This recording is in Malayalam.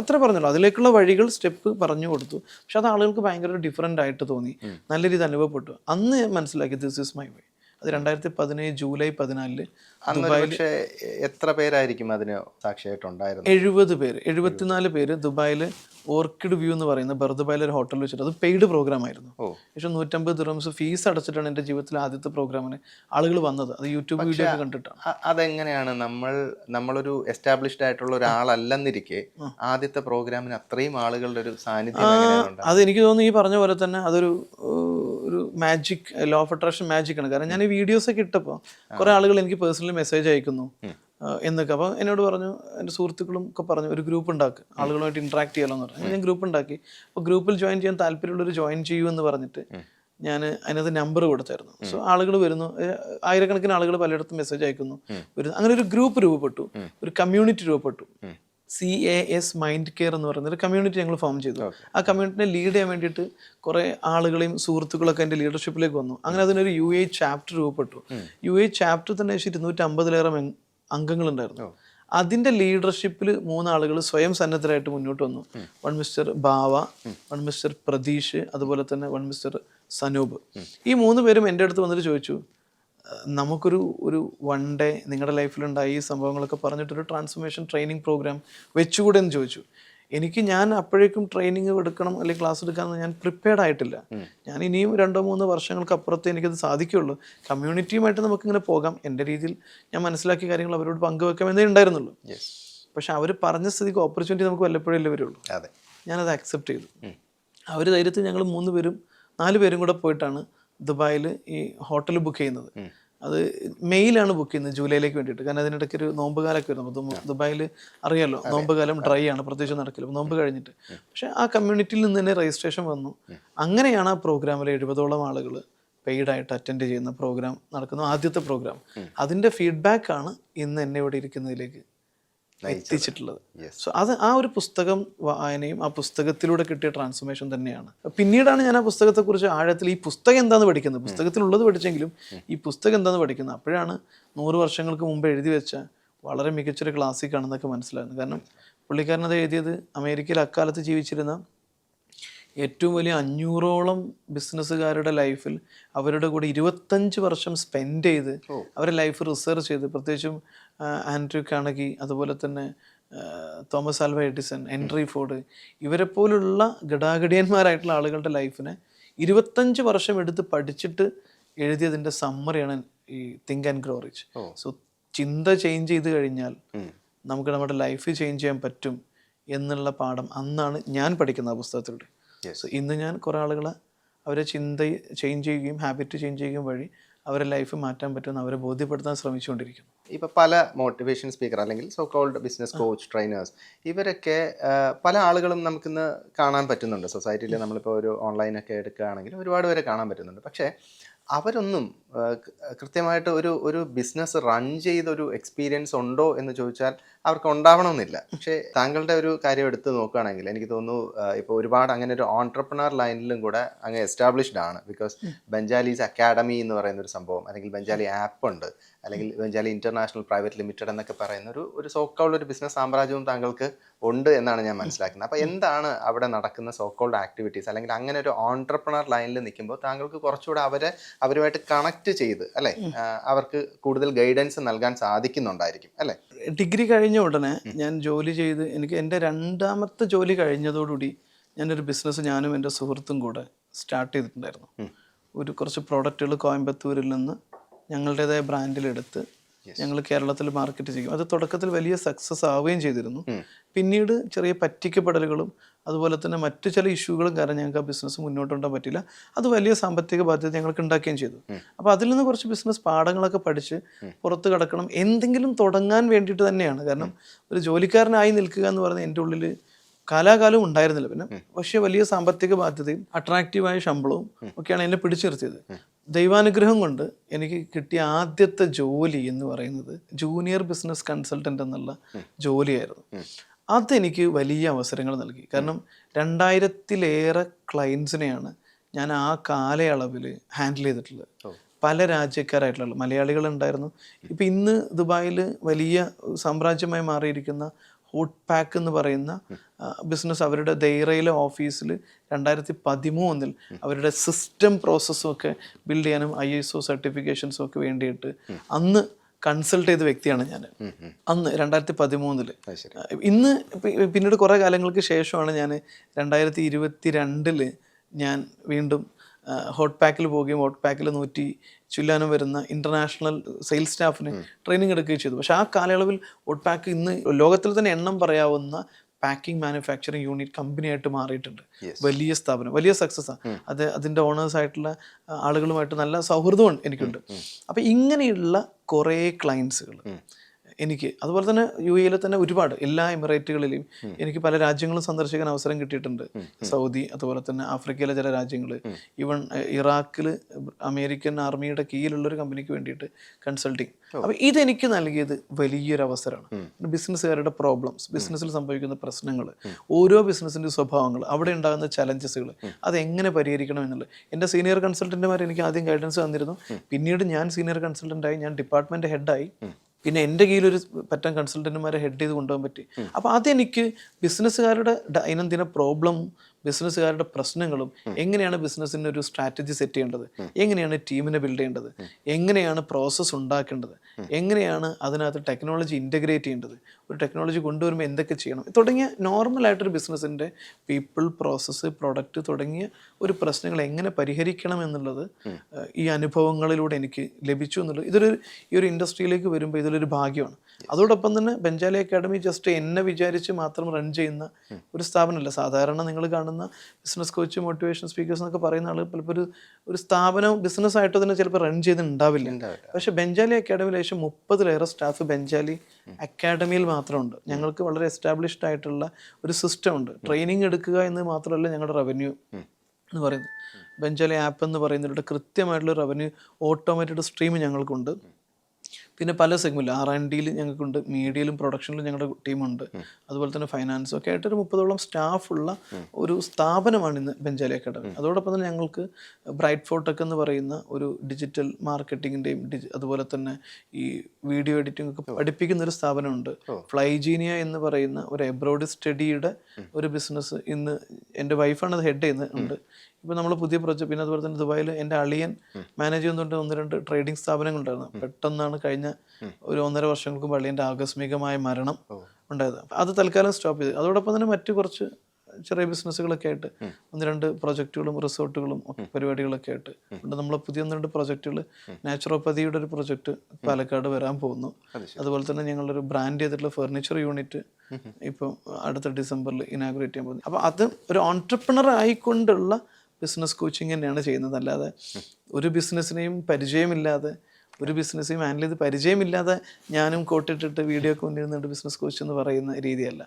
അത്ര പറഞ്ഞല്ലോ. അതിലേക്കുള്ള വഴികൾ സ്റ്റെപ്പ് പറഞ്ഞു കൊടുത്തു. പക്ഷെ അത് ആളുകൾക്ക് ഭയങ്കര ഡിഫറെന്റ് ആയിട്ട് തോന്നി. നല്ല രീതി അനുഭവപ്പെട്ടു. അന്ന് മനസ്സിലാക്കി ദിസ് ഇസ് മൈ വേ അത് രണ്ടായിരത്തി പതിനേഴ് ജൂലൈ പതിനാലിൽ പക്ഷേ എത്ര പേരായിരിക്കും അതിന് സാക്ഷിയായിട്ടുണ്ടായിരുന്നത്? എഴുപത് പേര്. എഴുപത്തിനാല് പേര് ദുബായിൽ ഓർക്കിഡ് വ്യൂ എന്ന് പറയുന്ന ബർദുബായിൽ ഒരു ഹോട്ടലിൽ വെച്ചിട്ട് അത് പെയ്ഡ് പ്രോഗ്രാം ആയിരുന്നു. പക്ഷെ നൂറ്റമ്പത് ദിറംസ് ഫീസ് അടച്ചിട്ടാണ് എന്റെ ജീവിതത്തിലെ ആദ്യത്തെ പ്രോഗ്രാമിന് ആളുകൾ വന്നത്. അത് യൂട്യൂബ് വീഡിയോ കണ്ടിട്ടാണ്. അതെങ്ങനെയാണ് നമ്മൾ നമ്മളൊരു എസ്റ്റാബ്ലിഷ്ഡ് ആയിട്ടുള്ള ഒരാളല്ലെന്നിരിക്കെ ആദ്യത്തെ പ്രോഗ്രാമിന് അത്രയും ആളുകളുടെ ഒരു സാന്നിധ്യം? അത് എനിക്ക് തോന്നുന്നു ഈ പറഞ്ഞ പോലെ തന്നെ അതൊരു magic law of attraction magic ആണ്. കാരണം ഞാൻ ഈ വീഡിയോസ് ഒക്കെ ഇട്ടപ്പോൾ കുറെ ആളുകൾ എനിക്ക് പേഴ്സണലി മെസ്സേജ് അയക്കുന്നു. എന്നൊക്കെ. അപ്പോൾ എന്നോട് പറഞ്ഞു എന്റെ സുഹൃത്തുക്കളും ഒക്കെ പറഞ്ഞു ഒരു ഗ്രൂപ്പ് ഉണ്ടാക്കുക ആളുകളുമായിട്ട് ഇന്ററാക്ട് ചെയ്യാമെന്ന് പറഞ്ഞു. ഞാൻ ഗ്രൂപ്പ് ഉണ്ടാക്കി. അപ്പോൾ ഗ്രൂപ്പിൽ ജോയിൻ ചെയ്യാൻ താല്പര്യമുള്ളവർ ജോയിൻ ചെയ്യൂ എന്ന് പറഞ്ഞിട്ട് ഞാൻ അതിനകത്ത് നമ്പർ കൊടുത്തായിരുന്നു. സോ ആളുകൾ വരുന്നു. ആയിരക്കണക്കിന് ആളുകൾ പലയിടത്തും മെസ്സേജ് അയക്കുന്നു. വരുന്നു. അങ്ങനെ ഒരു ഗ്രൂപ്പ് രൂപപ്പെട്ടു. ഒരു കമ്മ്യൂണിറ്റി രൂപപ്പെട്ടു. C A S mind care എന്ന് പറയുന്ന ഒരു കമ്മ്യൂണിറ്റി ഞങ്ങൾ ഫോം ചെയ്തു. ആ കമ്മ്യൂണിറ്റിനെ ലീഡ് ചെയ്യാൻ വേണ്ടിയിട്ട് കുറേ ആളുകളെയും സുഹൃത്തുക്കളൊക്കെ എന്റെ ലീഡർഷിപ്പിലേക്ക് വന്നു. അങ്ങനെ അതിനൊരു യു എ ചാപ്റ്റർ രൂപപ്പെട്ടു. യു എ ചാപ്റ്റർ തന്നെ ഇരുന്നൂറ്റി അമ്പതിലേറെ അംഗങ്ങളുണ്ടായിരുന്നു. അതിന്റെ ലീഡർഷിപ്പിൽ മൂന്നാളുകൾ സ്വയം സന്നദ്ധരായിട്ട് മുന്നോട്ട് വന്നു. One mister Bava one mister Pratheesh അതുപോലെ തന്നെ വൺ മിസ്റ്റർ സനൂപ്. ഈ മൂന്ന് പേരും എന്റെ അടുത്ത് വന്നിട്ട് ചോദിച്ചു "അഹ് നമുക്കൊരു ഒരു വൺ ഡേ നിങ്ങളുടെ ലൈഫിലുണ്ടായ ഈ സംഭവങ്ങളൊക്കെ പറഞ്ഞിട്ടൊരു ട്രാൻസ്ഫോർമേഷൻ ട്രെയിനിങ് പ്രോഗ്രാം വെച്ചുകൂടെ എന്ന് ചോദിച്ചു. എനിക്ക് ഞാൻ അപ്പോഴേക്കും ട്രെയിനിങ് എടുക്കണം അല്ലെങ്കിൽ ക്ലാസ് എടുക്കാമെന്ന് ഞാൻ പ്രിപ്പയർഡ് ആയിട്ടില്ല. ഞാൻ ഇനിയും രണ്ടോ മൂന്നോ വർഷങ്ങൾക്ക് അപ്പുറത്തെ എനിക്കത് സാധിക്കുള്ളൂ കമ്മ്യൂണിറ്റിയുമായിട്ട് നമുക്കിങ്ങനെ പോകാം. എന്റെ രീതിയിൽ ഞാൻ മനസ്സിലാക്കിയ കാര്യങ്ങൾ അവരോട് പങ്കുവെക്കാം എന്നേ ഉണ്ടായിരുന്നുള്ളൂ. പക്ഷെ അവർ പറഞ്ഞ സ്ഥിതിക്ക് ഓപ്പർച്യൂണിറ്റി നമുക്ക് വല്ലപ്പോഴല്ലേ വരുള്ളൂ. അതെ. ഞാനത് അക്സെപ്റ്റ് ചെയ്തു. അവർ ധൈര്യത്തിൽ ഞങ്ങൾ മൂന്ന് പേരും നാല് പേരും കൂടെ പോയിട്ടാണ് ദുബായിൽ ഈ ഹോട്ടൽ ബുക്ക് ചെയ്യുന്നത്. അത് മെയിലാണ് ബുക്ക് ചെയ്യുന്നത് ജൂലൈയിലേക്ക് വേണ്ടിയിട്ട്. കാരണം അതിനിടയ്ക്ക് ഒരു നോമ്പ് കാലമൊക്കെ വരുന്നു അപ്പോൾ ദുബായിൽ അറിയാലോ നോമ്പ് കാലം ഡ്രൈ ആണ്. പ്രത്യേകിച്ച് നടക്കില്ല. നോമ്പ് കഴിഞ്ഞിട്ട്. പക്ഷെ ആ കമ്മ്യൂണിറ്റിയിൽ നിന്ന് തന്നെ രജിസ്ട്രേഷൻ വന്നു. അങ്ങനെയാണ് ആ പ്രോഗ്രാമിൽ എഴുപതോളം ആളുകൾ പെയ്ഡായിട്ട് അറ്റൻഡ് ചെയ്യുന്ന പ്രോഗ്രാം നടക്കുന്നു ആദ്യത്തെ പ്രോഗ്രാം. അതിന്റെ ഫീഡ്ബാക്കാണ് ഇന്ന് എന്നെ ഇവിടെ ഇരിക്കുന്നതിലേക്ക് എത്തിച്ചിട്ടുള്ളത്. സോ അത് ആ ഒരു പുസ്തകം വായനയും ആ പുസ്തകത്തിലൂടെ കിട്ടിയ ട്രാൻസ്ഫോർമേഷൻ തന്നെയാണ്. പിന്നീടാണ് ഞാൻ ആ പുസ്തകത്തെ കുറിച്ച് ആഴത്തിൽ ഈ പുസ്തകം എന്താന്ന് പഠിക്കുന്നത്. പുസ്തകത്തിലുള്ളത് പഠിച്ചെങ്കിലും ഈ പുസ്തകം എന്താന്ന് പഠിക്കുന്നത്. അപ്പോഴാണ് നൂറ് വർഷങ്ങൾക്ക് മുമ്പ് എഴുതി വെച്ച വളരെ മികച്ചൊരു ക്ലാസിക് ആണെന്നൊക്കെ മനസ്സിലാകുന്നത്. കാരണം പുള്ളിക്കാരനത് എഴുതിയത് അമേരിക്കയിൽ അക്കാലത്ത് ജീവിച്ചിരുന്ന ഏറ്റവും വലിയ അഞ്ഞൂറോളം ബിസിനസ്സുകാരുടെ ലൈഫിൽ അവരുടെ കൂടെ ഇരുപത്തഞ്ച് വർഷം സ്പെൻഡ് ചെയ്ത് അവരുടെ ലൈഫ് റിസർച്ച് ചെയ്ത് പ്രത്യേകിച്ചും ആൻഡ്രൂ കാണഗി അതുപോലെ തന്നെ Thomas Alva Edison Henry Ford ഇവരെ പോലുള്ള ഗടാഗടിയന്മാരായിട്ടുള്ള ആളുകളുടെ ലൈഫിനെ ഇരുപത്തഞ്ച് വർഷം എടുത്ത് പഠിച്ചിട്ട് എഴുതിയതിന്റെ സമ്മറിയാണ് ഈ think and grow rich. So ചിന്ത ചേഞ്ച് ചെയ്ത് കഴിഞ്ഞാൽ നമുക്ക് നമ്മുടെ ലൈഫ് ചേഞ്ച് ചെയ്യാൻ പറ്റും എന്നുള്ള പാഠം അന്നാണ് ഞാൻ പഠിക്കുന്ന ആ പുസ്തകത്തിലൂടെ. ഇന്ന് ഞാൻ കുറേ ആളുകളെ അവരെ ചിന്ത ചേഞ്ച് ചെയ്യുകയും ഹാബിറ്റ് ചേഞ്ച് ചെയ്യുകയും വഴി അവരെ ലൈഫ് മാറ്റാൻ പറ്റുമെന്ന് അവരെ ബോധ്യപ്പെടുത്താൻ ശ്രമിച്ചുകൊണ്ടിരിക്കുന്നു. ഇപ്പൊ പല മോട്ടിവേഷൻ സ്പീക്കർ അല്ലെങ്കിൽ so called business coach trainers ഇവരൊക്കെ പല ആളുകളും നമുക്കിന്ന് കാണാൻ പറ്റുന്നുണ്ട്. സൊസൈറ്റിയിൽ നമ്മളിപ്പോൾ ഒരു ഓൺലൈനൊക്കെ എടുക്കുകയാണെങ്കിൽ ഒരുപാട് പേരെ കാണാൻ പറ്റുന്നുണ്ട്. പക്ഷേ അവരൊന്നും കൃത്യമായിട്ട് ഒരു ഒരു ബിസിനസ് റൺ ചെയ്ത ഒരു എക്സ്പീരിയൻസ് ഉണ്ടോ എന്ന് ചോദിച്ചാൽ അവർക്ക് ഉണ്ടാവണമെന്നില്ല. പക്ഷേ താങ്കളുടെ ഒരു കാര്യം എടുത്ത് നോക്കുകയാണെങ്കിൽ എനിക്ക് തോന്നുന്നു ഇപ്പോൾ ഒരുപാട് അങ്ങനെ ഒരു ഓൺട്രപ്രണർ ലൈനിലും കൂടെ അങ്ങ് എസ്റ്റാബ്ലിഷ്ഡ് ആണ്. ബിക്കോസ് ബെഞ്ചാലീസ് അക്കാഡമി എന്ന് പറയുന്ന ഒരു സംഭവം അല്ലെങ്കിൽ ബെഞ്ചാലി ആപ്പ് ഉണ്ട് അല്ലെങ്കിൽ ബെഞ്ചാലി ഇന്റർനാഷണൽ പ്രൈവറ്റ് ലിമിറ്റഡ് എന്നൊക്കെ പറയുന്ന ഒരു ഒരു സോക്കോൾഡ് ഒരു ബിസിനസ് സാമ്രാജ്യവും താങ്കൾക്ക് ഉണ്ട് എന്നാണ് ഞാൻ മനസ്സിലാക്കുന്നത്. അപ്പോൾ എന്താണ് അവിടെ നടക്കുന്ന സോക്കോൾഡ് ആക്ടിവിറ്റീസ് അല്ലെങ്കിൽ അങ്ങനെ ഒരു ഓൺട്രപ്രണർ ലൈനിൽ നിൽക്കുമ്പോൾ താങ്കൾക്ക് കുറച്ചുകൂടെ അവരെ അവരുമായിട്ട് കണക്ട് ചെയ്ത് അല്ലെ? അവർക്ക് കൂടുതൽ ഗൈഡൻസ് നൽകാൻ സാധിക്കുന്നുണ്ടായിരിക്കും അല്ലെ? ഡിഗ്രി കഴിഞ്ഞ ഉടനെ ഞാൻ ജോലി ചെയ്ത് എനിക്ക് എന്റെ രണ്ടാമത്തെ ജോലി കഴിഞ്ഞതോടുകൂടി ഞാനൊരു ബിസിനസ് ഞാനും എന്റെ സുഹൃത്തും കൂടെ സ്റ്റാർട്ട് ചെയ്തിട്ടുണ്ടായിരുന്നു. ഒരു കുറച്ച് പ്രോഡക്റ്റുകൾ കോയമ്പത്തൂരിൽ നിന്ന് ഞങ്ങളുടേതായ ബ്രാൻഡിലെടുത്ത് ഞങ്ങൾ കേരളത്തിൽ മാർക്കറ്റ് ചെയ്യും. അത് തുടക്കത്തിൽ വലിയ സക്സസ് ആവുകയും ചെയ്തിരുന്നു. പിന്നീട് ചെറിയ പറ്റിക്കപ്പെടലുകളും അതുപോലെ തന്നെ മറ്റു ചില ഇഷ്യൂകളും കാരണം ഞങ്ങൾക്ക് ആ ബിസിനസ് മുന്നോട്ട് കൊണ്ടാൻ പറ്റില്ല. അത് വലിയ സാമ്പത്തിക ബാധ്യത ഞങ്ങൾക്ക് ഉണ്ടാക്കുകയും ചെയ്തു. അപ്പോൾ അതിൽ നിന്ന് കുറച്ച് ബിസിനസ് പാഠങ്ങളൊക്കെ പഠിച്ച് പുറത്ത് കിടക്കണം. എന്തെങ്കിലും തുടങ്ങാൻ വേണ്ടിയിട്ട് തന്നെയാണ്. കാരണം ഒരു ജോലിക്കാരനായി നിൽക്കുക എന്ന് പറയുന്നത് എന്റെ ഉള്ളിൽ കാലാകാലം ഉണ്ടായിരുന്നില്ല. പിന്നെ പക്ഷേ വലിയ സാമ്പത്തിക ബാധ്യതയും അട്രാക്റ്റീവായ ശമ്പളവും ഒക്കെയാണ് എന്നെ പിടിച്ചു നിർത്തിയത് ദൈവാനുഗ്രഹം കൊണ്ട് എനിക്ക് കിട്ടിയ ആദ്യത്തെ ജോലി എന്ന് പറയുന്നത് ജൂനിയർ ബിസിനസ് കൺസൾട്ടന്റ് എന്നുള്ള ജോലിയായിരുന്നു. അതെനിക്ക് വലിയ അവസരങ്ങൾ നൽകി. കാരണം രണ്ടായിരത്തിലേറെ ക്ലയൻസിനെയാണ് ഞാൻ ആ കാലയളവിൽ ഹാൻഡിൽ ചെയ്തിട്ടുള്ളത്. പല രാജ്യക്കാരായിട്ടുള്ള മലയാളികൾ ഉണ്ടായിരുന്നു ഇപ്പം ഇന്ന് ദുബായിൽ വലിയ സാമ്രാജ്യമായി മാറിയിരിക്കുന്ന ഹോട്ട് പാക്ക് എന്ന് പറയുന്ന ബിസിനസ് അവരുടെ ദൈറയിലെ ഓഫീസിൽ രണ്ടായിരത്തി പതിമൂന്നിൽ അവരുടെ സിസ്റ്റം പ്രോസസ്സും ഒക്കെ ബിൽഡ് ചെയ്യാനും ഐ എസ് ഒ സർട്ടിഫിക്കേഷൻസും ഒക്കെ വേണ്ടിയിട്ട് അന്ന് കൺസൾട്ട് ചെയ്ത വ്യക്തിയാണ് ഞാൻ. അന്ന് രണ്ടായിരത്തി പതിമൂന്നിൽ ഇന്ന് പിന്നീട് കുറേ കാലങ്ങൾക്ക് ശേഷമാണ് ഞാൻ രണ്ടായിരത്തി ഇരുപത്തി രണ്ടിൽ ഞാൻ വീണ്ടും ഹോട്ട് പാക്കിൽ പോവുകയും ഹോട്ട് പാക്കിൽ നൂറ്റി ചുല്ലാനും വരുന്ന ഇന്റർനാഷണൽ സെയിൽസ് സ്റ്റാഫിന് ട്രെയിനിങ് എടുക്കുകയും ചെയ്തു. പക്ഷേ ആ കാലയളവിൽ ഹോട്ട് പാക്ക് ഇന്ന് ലോകത്തിൽ തന്നെ എണ്ണം പറയാവുന്ന പാക്കിംഗ് മാനുഫാക്ചറിങ് യൂണിറ്റ് കമ്പനിയായിട്ട് മാറിയിട്ടുണ്ട്. വലിയ സ്ഥാപനം വലിയ സക്സസ് ആണ് അത് അതിന്റെ ഓണേഴ്സ് ആയിട്ടുള്ള ആളുകളുമായിട്ട് നല്ല സൗഹൃദവും എനിക്കുണ്ട്. അപ്പം ഇങ്ങനെയുള്ള കുറേ ക്ലയൻസുകൾ എനിക്ക്. അതുപോലെ തന്നെ യു എയിലെ തന്നെ ഒരുപാട് എല്ലാ എമിറേറ്റുകളിലും എനിക്ക് പല രാജ്യങ്ങളും സന്ദർശിക്കാൻ അവസരം കിട്ടിയിട്ടുണ്ട്. സൗദി അതുപോലെ തന്നെ ആഫ്രിക്കയിലെ ചില രാജ്യങ്ങൾ ഈവൺ ഇറാഖിൽ അമേരിക്കൻ ആർമിയുടെ കീഴിലുള്ള ഒരു കമ്പനിക്ക് വേണ്ടിയിട്ട് കൺസൾട്ടിങ്. അപ്പോൾ ഇതെനിക്ക് നൽകിയത് വലിയൊരു അവസരമാണ് ബിസിനസ്സുകാരുടെ പ്രോബ്ലംസ് ബിസിനസ്സിൽ സംഭവിക്കുന്ന പ്രശ്നങ്ങൾ ഓരോ ബിസിനസ്സിന്റെ സ്വഭാവങ്ങൾ അവിടെ ഉണ്ടാകുന്ന ചലഞ്ചസുകൾ അത് എങ്ങനെ പരിഹരിക്കണം എന്നുള്ളത്. എന്റെ സീനിയർ കൺസൾട്ടന്റുമാർ എനിക്ക് ആദ്യം ഗൈഡൻസ് തന്നിരുന്നു. പിന്നീട് ഞാൻ സീനിയർ കൺസൾട്ടന്റായി ഞാൻ ഡിപ്പാർട്ട്മെന്റ് ഹെഡായി. പിന്നെ എന്റെ ഒരു പറ്റം കൺസൾട്ടന്റുമാരെ ഹെഡ് ചെയ്ത് കൊണ്ടുപോകാൻ പറ്റി. അപ്പോൾ അതെനിക്ക് ബിസിനസ്സുകാരുടെ ദൈനംദിന പ്രോബ്ലം ബിസിനസ്സുകാരുടെ പ്രശ്നങ്ങളും എങ്ങനെയാണ് ബിസിനസ്സിന് ഒരു സ്ട്രാറ്റജി സെറ്റ് ചെയ്യേണ്ടത്? എങ്ങനെയാണ് ടീമിനെ ബിൽഡ് ചെയ്യേണ്ടത്? എങ്ങനെയാണ് പ്രോസസ്സ് ഉണ്ടാക്കേണ്ടത്? എങ്ങനെയാണ് അതിനകത്ത് ടെക്നോളജി ഇന്റഗ്രേറ്റ് ചെയ്യേണ്ടത്? ഒരു ടെക്നോളജി കൊണ്ടുവരുമ്പോൾ എന്തൊക്കെ ചെയ്യണം? തുടങ്ങിയ നോർമലായിട്ടൊരു ബിസിനസ്സിന്റെ പീപ്പിൾ പ്രോസസ്സ് പ്രൊഡക്റ്റ് തുടങ്ങിയ ഒരു പ്രശ്നങ്ങൾ എങ്ങനെ പരിഹരിക്കണം എന്നുള്ളത് ഈ അനുഭവങ്ങളിലൂടെ എനിക്ക് ലഭിച്ചു എന്നുള്ളത് ഇതൊരു ഈ ഒരു ഇൻഡസ്ട്രിയിലേക്ക് വരുമ്പോൾ ഇതിലൊരു ഭാഗ്യമാണ്. അതോടൊപ്പം തന്നെ ബെഞ്ചാലി അക്കാഡമി ജസ്റ്റ് എന്നെ വിചാരിച്ച് മാത്രം റൺ ചെയ്യുന്ന ഒരു സ്ഥാപനമല്ല. സാധാരണ നിങ്ങൾ കാണുന്ന ബിസിനസ് കോച്ച് മോട്ടിവേഷൻ സ്പീക്കേഴ്സ് എന്നൊക്കെ പറയുന്ന ആൾ പലപ്പോൾ ഒരു ഒരു സ്ഥാപനം ബിസിനസ് ആയിട്ട് തന്നെ ചിലപ്പോൾ റൺ ചെയ്തിട്ടുണ്ടാവില്ല പക്ഷെ ബെഞ്ചാലി അക്കാഡമിയിൽ ഏകദേശം മുപ്പതിലേറെ സ്റ്റാഫ് ബെഞ്ചാലി അക്കാഡമിയിൽ മാത്രമുണ്ട്. ഞങ്ങൾക്ക് വളരെ എസ്റ്റാബ്ലിഷ്ഡ് ആയിട്ടുള്ള ഒരു സിസ്റ്റം ഉണ്ട്. ട്രെയിനിങ് എടുക്കുക എന്ന് മാത്രമല്ല ഞങ്ങളുടെ റവന്യൂ എന്ന് പറയുന്നത്. ബെഞ്ചാലി ആപ്പ് എന്ന് പറയുന്നതിലൂടെ കൃത്യമായിട്ടുള്ള റവന്യൂ ഓട്ടോമേറ്റഡ് സ്ട്രീം ഞങ്ങൾക്കുണ്ട്. പിന്നെ പല സെഗ്മെന്റ് ആർ ആൻഡ് ഡിയിൽ ഞങ്ങൾക്കുണ്ട് മീഡിയയിലും പ്രൊഡക്ഷനിലും ഞങ്ങളുടെ ടീമുണ്ട്. അതുപോലെ തന്നെ ഫൈനാൻസും ഒക്കെ ആയിട്ട് ഒരു മുപ്പതോളം സ്റ്റാഫുള്ള ഒരു സ്ഥാപനമാണ് ഇന്ന് ബെഞ്ചാലി അക്കാഡമി അതോടൊപ്പം തന്നെ ഞങ്ങൾക്ക് ബ്രൈറ്റ് ഫോട്ടൊക്കെ എന്ന് പറയുന്ന ഒരു ഡിജിറ്റൽ മാർക്കറ്റിങ്ങിന്റെയും അതുപോലെ തന്നെ ഈ വീഡിയോ എഡിറ്റിംഗ് ഒക്കെ പഠിപ്പിക്കുന്ന ഒരു സ്ഥാപനമുണ്ട്. ഫ്ലൈജീനിയ എന്ന് പറയുന്ന ഒരു എബ്രോഡ് സ്റ്റഡിയുടെ ഒരു ബിസിനസ് ഇന്ന് എന്റെ വൈഫാണ് അത് ഹെഡ് ചെയ്യുന്നത്. ഉണ്ട്. ഇപ്പൊ നമ്മൾ പുതിയ പ്രൊജക്ട് പിന്നെ അതുപോലെ തന്നെ ദുബായിൽ എന്റെ അളിയൻ മാനേജ് ചെയ്യുന്നുണ്ട് ഒന്ന് രണ്ട് ട്രേഡിംഗ് സ്ഥാപനങ്ങളുണ്ടായിരുന്നു. പെട്ടെന്നാണ് കഴിഞ്ഞ ഒരു ഒന്നര വർഷങ്ങൾക്ക് മുമ്പ് അളിയന്റെ ആകസ്മികമായ മരണം ഉണ്ടായത്. അത് തൽക്കാലം സ്റ്റോപ്പ് ചെയ്തു. അതോടൊപ്പം തന്നെ മറ്റു കുറച്ച് ചെറിയ ബിസിനസ്സുകളൊക്കെ ആയിട്ട് ഒന്ന് രണ്ട് പ്രൊജക്റ്റുകളും റിസോർട്ടുകളും പരിപാടികളൊക്കെ ആയിട്ട്. ഉണ്ട് നമ്മൾ പുതിയ ഒന്ന് രണ്ട് പ്രൊജക്റ്റുകൾ നാച്ചുറോപ്പതിയുടെ ഒരു പ്രൊജക്റ്റ് പാലക്കാട് വരാൻ പോകുന്നു. അതുപോലെ തന്നെ ഞങ്ങളുടെ ഒരു ബ്രാൻഡ് ചെയ്തിട്ടുള്ള ഫർണിച്ചർ യൂണിറ്റ് ഇപ്പം അടുത്ത ഡിസംബറിൽ ഇനാഗ്രേറ്റ് ചെയ്യാൻ പോകുന്നു. അപ്പോൾ അത് ഒരു ഓൺട്രപ്രണർ ആയിക്കൊണ്ടുള്ള ബിസിനസ് കോച്ചിങ് തന്നെയാണ് ചെയ്യുന്നത്. അല്ലാതെ ഒരു ബിസിനസ്സിനെയും പരിചയമില്ലാതെ ഒരു ബിസിനസ്സെയും ഹാൻഡിൽ ചെയ്ത് പരിചയമില്ലാതെ ഞാനും കോട്ടിട്ടിട്ട് വീഡിയോ ഒക്കെ കൊണ്ടിരുന്നിട്ട് ബിസിനസ് കോച്ച് എന്ന് പറയുന്ന രീതിയല്ല.